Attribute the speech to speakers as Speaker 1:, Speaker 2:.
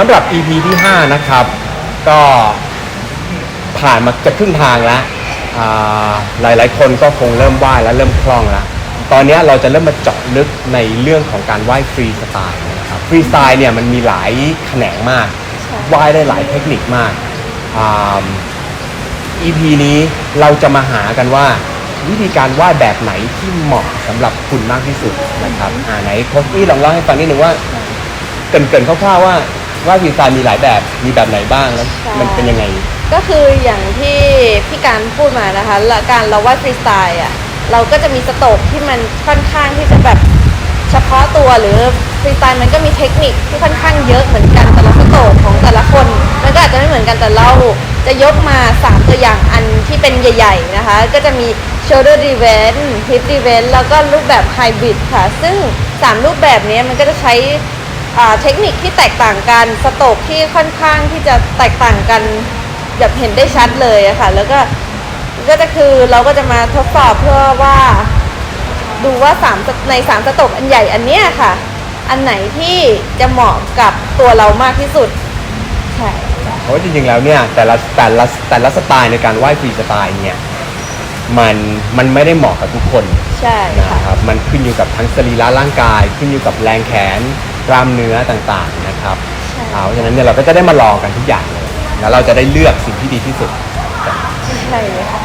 Speaker 1: สำหรับ EP ที่ 5 นะครับ ก็ผ่านมาจะครึ่งทางแล้วอ่าหลายๆคนก็คงเริ่มว่ายแล้วเริ่มคล่องแล้ว ตอนนี้เราจะเริ่มมาเจาะลึกในเรื่องของการว่ายฟรีสไตล์นะครับฟรีสไตล์เนี่ยมันมีหลายแขนงมากว่ายได้หลายเทคนิคมากอ่า EP นี้เราจะมาหากันว่าวิธีการวาดแบบไหนที่เหมาะสำหรับคุณมากที่สุดนะครับอ่าไหนโค้ชอี้ลองเล่าให้ฟังนิดนึงว่าเกรินเกรินๆคร่าวๆว่า ว่าฟรีสไตล์มีหลายแบบมีแบบไหนบ้างแล้ว
Speaker 2: ใช่
Speaker 1: มันเป็นยังไง
Speaker 2: ก็คืออย่างที่พี่การพูดมานะคะและการเราวาดฟรีสไตล์อะเราก็จะมีสโตรกที่มันค่อนข้างที่จะแบบเฉพาะตัวหรือฟรีสไตล์มันก็มีเทคนิคที่ค่อนข้างเยอะเหมือนกันแต่ละสโตรกของแต่ละคน มันก็อาจจะไม่เหมือนกันแต่เราจะยกมา 3 ตัวอย่างอันที่เป็นใหญ่ ๆนะคะ ก็จะมี shoulder defense hip defense แล้วก็รูปแบบ hybrid ค่ะ ซึ่ง 3 รูปแบบนี้มันก็จะใช้อ่า เทคนิคที่แตกต่างกันสโตกที่ค่อนข้างที่จะแตกต่างกันแบบเห็นได้ชัดเลยอะค่ะ แล้วก็ก็จะคือเราก็จะมาทดสอบเพื่อว่า ดูว่าสามในสามสโตกอันใหญ่อันเนี้ยค่ะ อันไหนที่จะเหมาะกับตัวเรามากที่สุดใช่
Speaker 1: เพราะว่าจริงๆแล้วเนี่ยแต่ละแต่ละแต่ละสไตล์ในการว่ายฟรีสไตล์เนี่ยมันมันไม่ได้เหมาะกับทุกคน
Speaker 2: ใช่ค่ะ
Speaker 1: นะครับมันขึ้นอยู่กับทั้งสรีระร่างกาย ขึ้นอยู่กับแรงแขน กล้ามเนื้อต่างๆนะครับ
Speaker 2: ใช่
Speaker 1: เอาเพราะฉะนั้นเนี่ยเราก็จะได้มาลองกันทุกอย่างเลยแล้วเราจะได้เลือกสิ่งที่ดีที่สุด
Speaker 2: ใช่เลยค่ะ